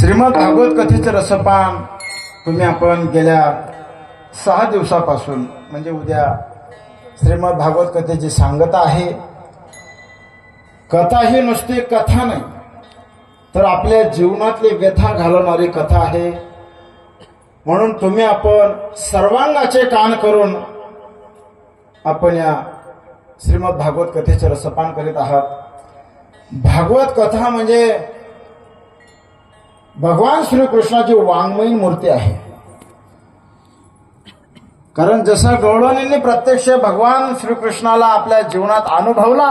श्रीमद भागवत कथेचं रसपान तुम्ही आपण गेल्या सहा दिवसापासून म्हणजे उद्या श्रीमद भागवत कथेची सांगता आहे कथा ही नुसती कथा नाही तर आपल्या जीवनातली व्यथा घालवणारी कथा आहे. म्हणून तुम्ही आपण सर्वांगाचे कान करून आपण या श्रीमद भागवत कथेचे रसपान करीत आहात. भागवत कथा म्हणजे भगवान श्रीकृष्णाची वाङ्मयीन मूर्ती आहे. कारण जसं गौडवणींनी प्रत्यक्ष भगवान श्रीकृष्णाला आपल्या जीवनात अनुभवला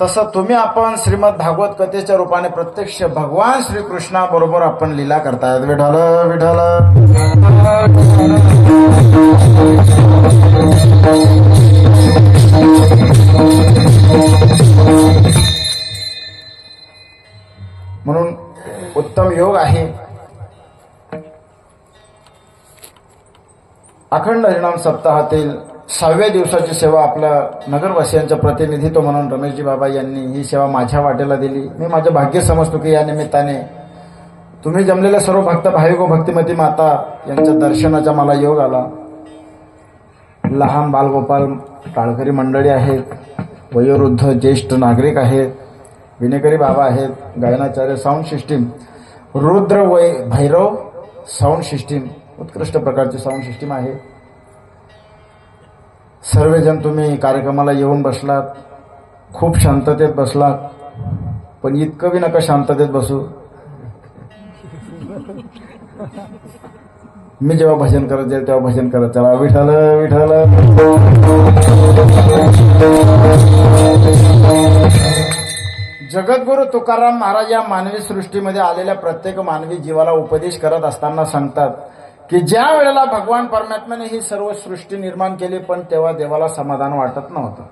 तसं तुम्ही आपण श्रीमद भागवत कथेच्या रूपाने प्रत्यक्ष भगवान श्रीकृष्णाबरोबर आपण लीला करतायत. विठाल विठाल म्हणून उत्तम योग आहे. अखंड हरिणाम सप्ताहातील सहाव्या दिवसाची सेवा आपल्या नगरवासियांच्या प्रतिनिधित्व म्हणून रमेशजी बाबा यांनी ही सेवा माझ्या वाटेला दिली. मी माझं भाग्य समजतो की या निमित्ताने तुम्ही जमलेल्या सर्व भक्त भाविक व भक्तिमती माता यांच्या दर्शनाचा मला योग आला. लहान बालगोपाल टाळकरी मंडळी आहेत वयोवृद्ध ज्येष्ठ नागरिक आहेत विनेकरी बाबा आहेत गायनाचार्य साऊंड सिस्टीम रुद्र वय भैरव साऊंड सिस्टीम उत्कृष्ट प्रकारची साऊंड सिस्टीम आहे. सर्वजण तुम्ही कार्यक्रमाला येऊन बसलात खूप शांततेत बसलात पण इतकं बी नका शांततेत बसू. मी जेव्हा भजन करत जाईल तेव्हा भजन करत चला. विठाल विठाल जगद्गुरु तुकाराम महाराज या मानवी सृष्टीमध्ये आलेल्या प्रत्येक मानवी जीवाला उपदेश करत असताना सांगतात की ज्या वेळेला भगवान परमात्म्याने ही सर्व सृष्टी निर्माण केली पण तेव्हा देवाला समाधान वाटत नव्हतं.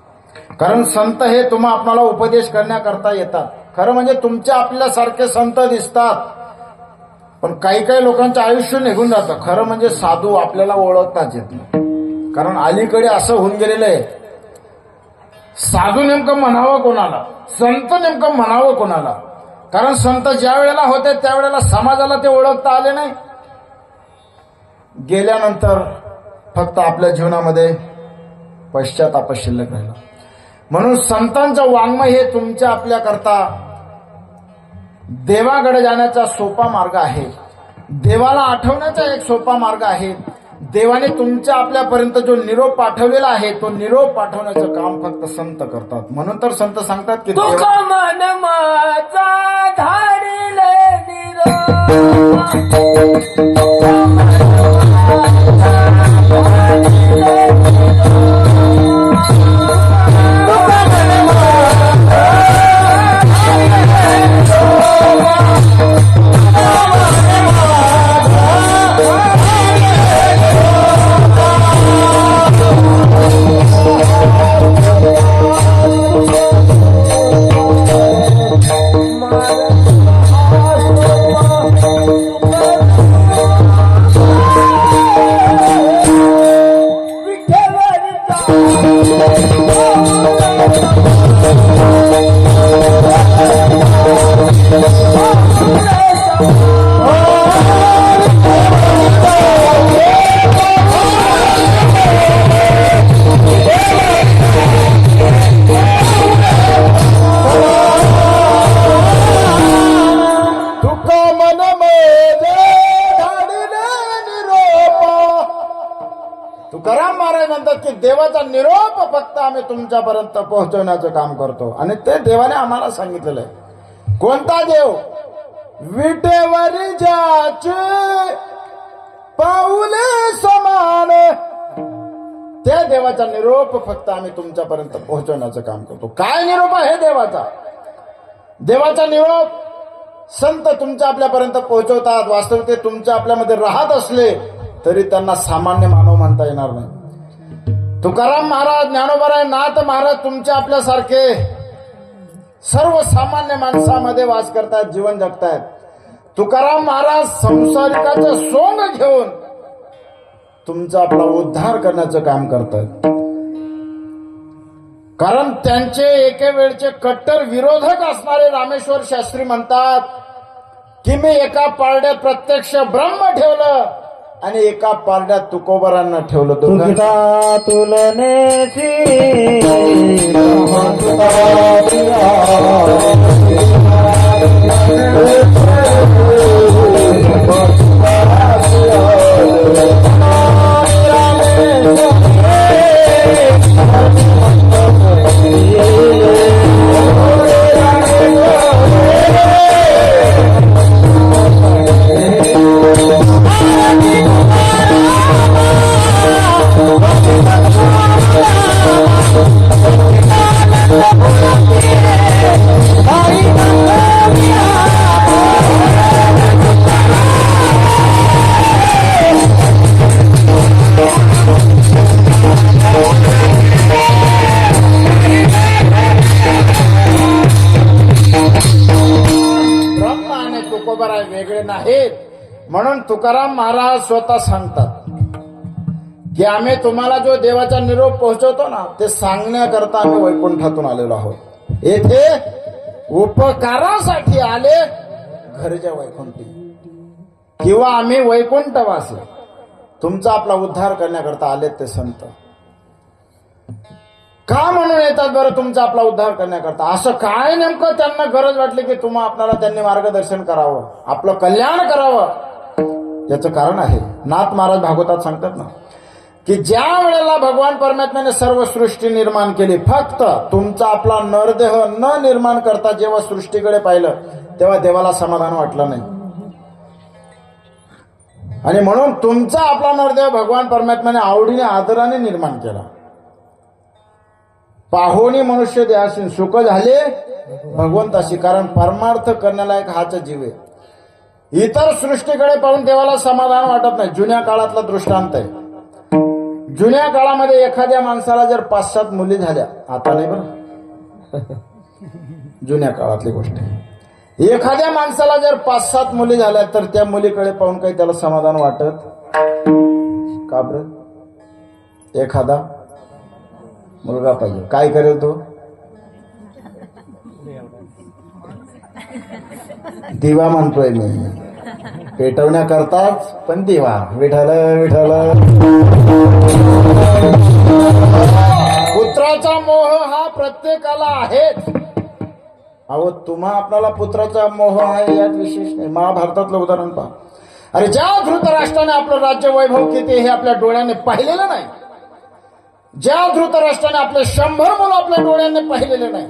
कारण संत हे तुम्हा आपणाला उपदेश करण्याकरता येतात. खरं म्हणजे तुमच्या आपल्यासारखे संत दिसतात. पण काही काही लोकांचं आयुष्य निघून जातं. खरं म्हणजे साधू आपल्याला ओळखताच येत नाही. कारण अलीकडे असं होऊन गेलेलं आहे. साधू नेमकं म्हणावं कोणाला? संत नेमकं म्हणावं कोणाला? कारण संत ज्या वेळेला होते त्यावेळेला समाजाला ते ओळखता आले नाही. गेल्यानंतर फक्त आपल्या जीवनामध्ये पश्चाताप शिल्लक राहिला. म्हणून संतांचं वाङ्मय हे तुमच्या आपल्या करता देवाकडे जाण्याचा सोपा मार्ग आहे. देवाला आठवण्याचा एक सोपा मार्ग आहे. देवाने तुमच्या आपल्यापर्यंत जो निरोप पाठवलेला आहे तो निरोप पाठवण्याचं काम फक्त संत करतात. म्हणून तर संत सांगतात की मन माझा निरोप. आम्ही तुमच्यापर्यंत पोहोचवण्याचं काम करतो. आणि ते देवाने आम्हाला सांगितलेलं आहे. कोणता देव? विटेवरी ज्याचे पाऊले समान. त्या देवाचा निरोप फक्त आम्ही तुमच्यापर्यंत पोहोचवण्याचं काम करतो. काय निरोप आहे देवाचा? देवाचा निरोप संत तुमच्या आपल्यापर्यंत पोहोचवतात. वास्तविक ते तुमच्या आपल्यामध्ये राहत असले तरी त्यांना सामान्य मानव म्हणता येणार नाही. तुकाराम महाराज ज्ञानोबराय नाथ महाराज तुमच्या आपल्यासारखे सर्वसामान्य माणसामध्ये वास करतायत जीवन जगतायत. तुकाराम महाराज संसारिकाचं सोंग घेऊन तुमचा आपला उद्धार करण्याचं काम करतात. कारण त्यांचे एके वेळचे कट्टर विरोधक असणारे रामेश्वर शास्त्री म्हणतात की मी एका पारड्यात प्रत्यक्ष ब्रह्म ठेवलं आणि एका पारड्यात तुकोबरांना ठेवलं दोघांना. नाहीत म्हणून तुकाराम महाराज स्वतः सांगतात की आम्ही तुम्हाला जो देवाचा निरोप पोहोचवतो ना ते सांगण्याकरता आम्ही वैकुंठातून आलेलो आहोत. येथे उपकारासाठी आले घरच्या वैकुंठी. किंवा आम्ही वैकुंठवासी. तुमचा आपला उद्धार करण्याकरता आले ते संत. का म्हणून येतात बरं तुमचा आपला उद्धार करण्याकरता? असं काय नेमकं त्यांना गरज वाटली की तुम्हा आपल्याला त्यांनी मार्गदर्शन करावं? आपलं कल्याण करावं? याचं कारण आहे. नाथ महाराज भागवतात सांगतात ना की ज्या वेळेला भगवान परमात्म्याने सर्व सृष्टी निर्माण केली फक्त तुमचा आपला नरदेह न निर्माण करता जेव्हा सृष्टीकडे पाहिलं तेव्हा देवाला समाधान वाटलं नाही. आणि म्हणून तुमचा आपला नरदेह भगवान परमात्म्याने आवडीने आदराने निर्माण केला. पाहोनी मनुष्य देहाशी सुख झाले भगवंताशी कारण परमार्थ करण्याला एक हाच जीव आहे. इतर सृष्टीकडे पाहून देवाला समाधान वाटत नाही. जुन्या काळातला दृष्टांत आहे. जुन्या काळामध्ये एखाद्या माणसाला जर पाच सात मुली झाल्या आता नाही बरं. जुन्या काळातली गोष्ट आहे. एखाद्या माणसाला जर पाच सात मुली झाल्या तर त्या मुलीकडे पाहून काही त्याला समाधान वाटत? का बरं? एखादा मुलगा पाहिजे. काय करेल तो? दिवा म्हणतोय मी. पेटवण्याकरताच पण दिवा. विठाल विठाल पुत्राचा मोह हा प्रत्येकाला आहेच. अहो तुम्हा आपल्याला पुत्राचा मोह आहे यात विशेष नाही. महाभारतातलं उदाहरण पहा. अरे ज्या धृतराष्ट्राने आपलं राज्य वैभव किती हे आपल्या डोळ्याने पाहिलेलं नाही. ज्या धृतराष्ट्राने आपले शंभर मुलं आपल्या डोळ्याने पाहिलेले नाही.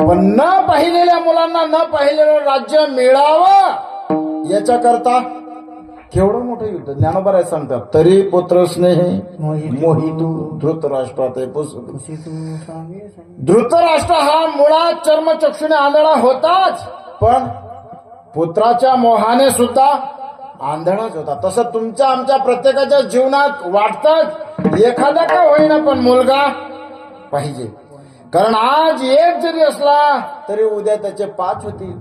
पण न पाहिलेल्या मुलांना न पाहिलेलं राज्य मिळावं याच्याकरता केवढं मोठं युद्ध? ज्ञानोबा सांगतात तरी पुत्र स्नेह मोहितू धृतराष्ट्रात धृतराष्ट्र हा मुळात चर्मचक्षुने आंधळा होताच पण पुत्राच्या मोहाने सुद्धा आंधळाच होता. तसं तुमच्या आमच्या प्रत्येकाच्या जीवनात वाटतच एखादा का होईना पण मुलगा पाहिजे. कारण आज एक जरी असला तरी उद्या त्याचे पाच होतील.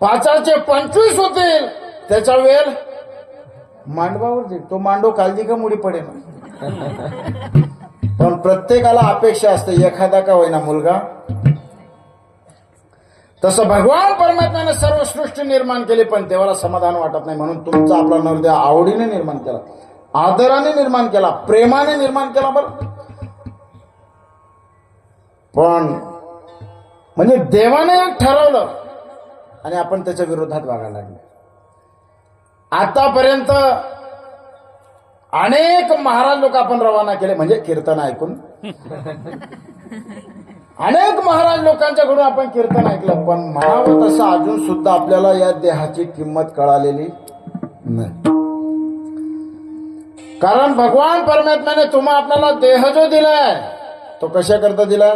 पाचाचे पंचवीस होतील. त्याचा वेळ मांडवावर जाईल तो मांडव काळजी का मुडी पडेल? पण प्रत्येकाला अपेक्षा असते एखादा का होईना मुलगा. तसं भगवान परमात्म्याने सर्व सृष्टी निर्माण केली पण देवाला समाधान वाटत नाही. म्हणून तुमचा आपला नरदेव आवडीने निर्माण केला. आदराने निर्माण केला प्रेमाने निर्माण केला बरं. पण म्हणजे देवाने ठरवलं आणि आपण त्याच्या विरोधात वागायला लागलो. आतापर्यंत अनेक महाराज लोक आपण रवाना केले म्हणजे कीर्तन ऐकून. अनेक महाराज लोकांच्याकडून आपण कीर्तन ऐकलं पण म्हणावं तसं अजून सुद्धा आपल्याला या देहाची किंमत कळालेली नाही. कारण भगवान परमात्म्याने तुम्हा आपल्याला देह जो दिलाय तो कशा करता दिला.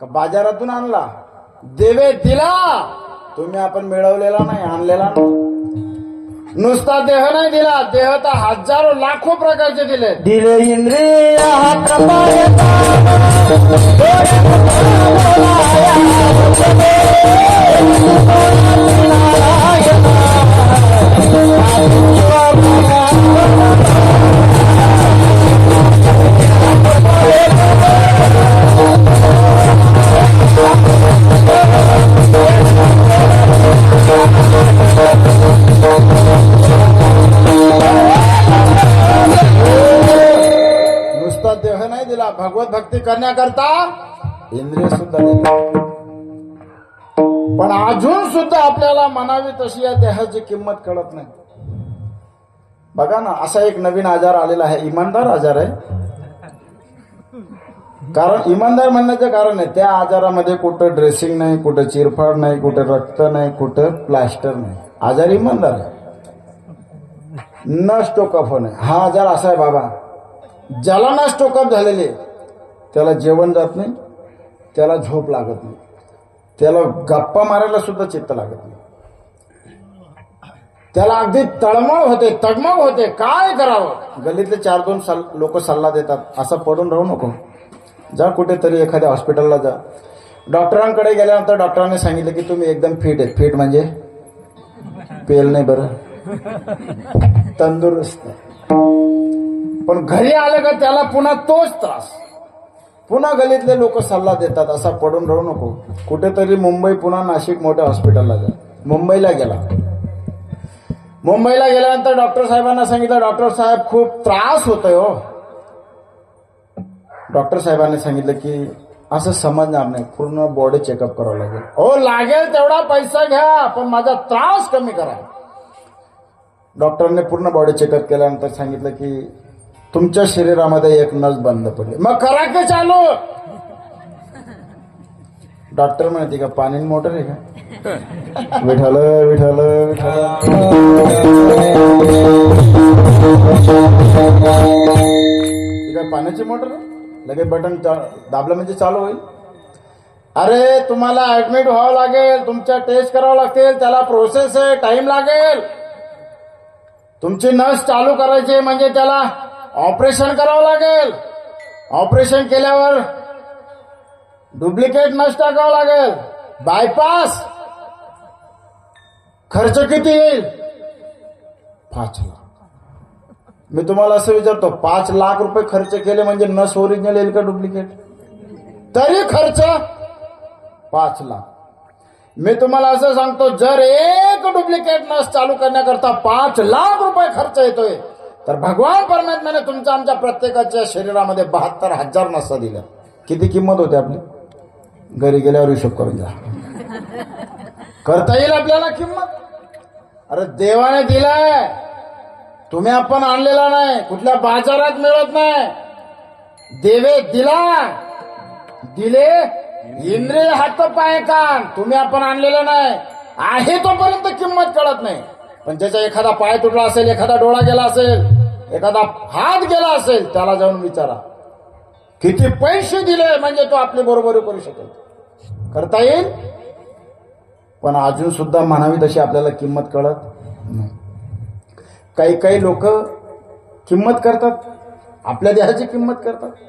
का बाजारातून आणला? देवे दिला. तुम्ही आपण मिळवलेला नाही आणलेला नाही. नुसता देह नाही दिला. देह तर हजारो लाखो प्रकारचे दिले. दिले इंद्रिय भक्ती करण्याकरता इंद्रिय सुद्धा पण अजून सुद्धा आपल्याला म्हणावी तशी या देहाची किंमत कळत नाही. बघा ना असा एक नवीन आजार आलेला आहे. इमानदार आजार आहे. कारण इमानदार म्हणण्याचं कारण आहे त्या आजारामध्ये कुठं ड्रेसिंग नाही कुठं चिरफाड नाही कुठं रक्त नाही कुठं प्लास्टर नाही. आजार इमानदार आहे. न स्टोकअप होणे हा आजार असा आहे बाबा. ज्याला ना स्टोकअप झालेले त्याला जेवण जात नाही त्याला झोप लागत नाही. त्याला गप्पा मारायला सुद्धा चित्त लागत नाही. त्याला अगदी तळमळ होते तडमळ होते. काय करावं? गल्लीतले चार दोन साल लोक सल्ला देतात. असं पडून राहू नको. जा कुठेतरी एखाद्या हॉस्पिटलला जा. डॉक्टरांकडे गेल्यानंतर डॉक्टरांनी सांगितलं की तुम्ही एकदम फिट आहे. फिट म्हणजे पेल नाही बरं. तंदुरुस्त. पण घरी आलं का त्याला पुन्हा तोच त्रास. पुन्हा गलीतले लोक सल्ला देतात असा पडून राहू नको. कुठेतरी मुंबई पुन्हा नाशिक मोठ्या हॉस्पिटलला जा. मुंबईला गेला. मुंबईला गेल्यानंतर डॉक्टर साहेबांना सांगितलं डॉक्टर साहेब खूप त्रास होतोय हो. डॉक्टर साहेबांनी सांगितलं की असं समजणार नाही. पूर्ण बॉडी चेकअप करावं लागेल. हो लागेल तेवढा पैसा घ्या पण माझा त्रास कमी करा. डॉक्टरने पूर्ण बॉडी चेकअप केल्यानंतर सांगितलं की तुमच्या शरीरामध्ये एक नस बंद पडली. मग करा का चालू? डॉक्टर म्हणते का पाणी मोटर आहे का? विठाल विठाल विठाल काय पाण्याची मोटर लगे लगेच बटन दाबलं म्हणजे चालू होईल. अरे तुम्हाला ऍडमिट व्हावं लागेल. तुमच्या टेस्ट करावं लागतील. त्याला प्रोसेस आहे टाइम लागेल. तुमची नस चालू करायची म्हणजे त्याला ऑपरेशन करावं लागेल. ऑपरेशन केल्यावर डुप्लिकेट नस टाकावं लागेल. बायपास. खर्च किती येईल? पाच लाख. मी तुम्हाला असं विचारतो पाच लाख रुपये खर्च केले म्हणजे नस ओरिजिनल येईल का डुप्लिकेट? तरी खर्च पाच लाख. मी तुम्हाला असं सांगतो जर एक डुप्लिकेट नस चालू करण्याकरता पाच लाख रुपये खर्च येतोय तर भगवान परमात्म्याने तुमच्या आमच्या प्रत्येकाच्या शरीरामध्ये बहात्तर हजार नसा दिल्या. किती किंमत होते आपली? घरी गेल्यावर हिशोब करून घ्या. करता येईल आपल्याला किंमत? अरे देवाने दिलाय. तुम्ही आपण आणलेला नाही. कुठल्या बाजारात मिळत नाही. देवे दिला दिले इंद्रिय हात पाय कान. तुम्ही आपण आणलेला नाही. आहे तोपर्यंत किंमत कळत नाही. पण ज्याचा एखादा पाय तुटला असेल एखादा डोळा गेला असेल एखादा हात गेला असेल त्याला जाऊन विचारा. किती पैसे दिले म्हणजे तो आपली बरोबरी करू शकेल. करता येईल? पण अजून सुद्धा म्हणावी तशी आपल्याला किंमत कळत नाही. काही काही लोक किंमत करतात. आपल्या देहाची किंमत करतात.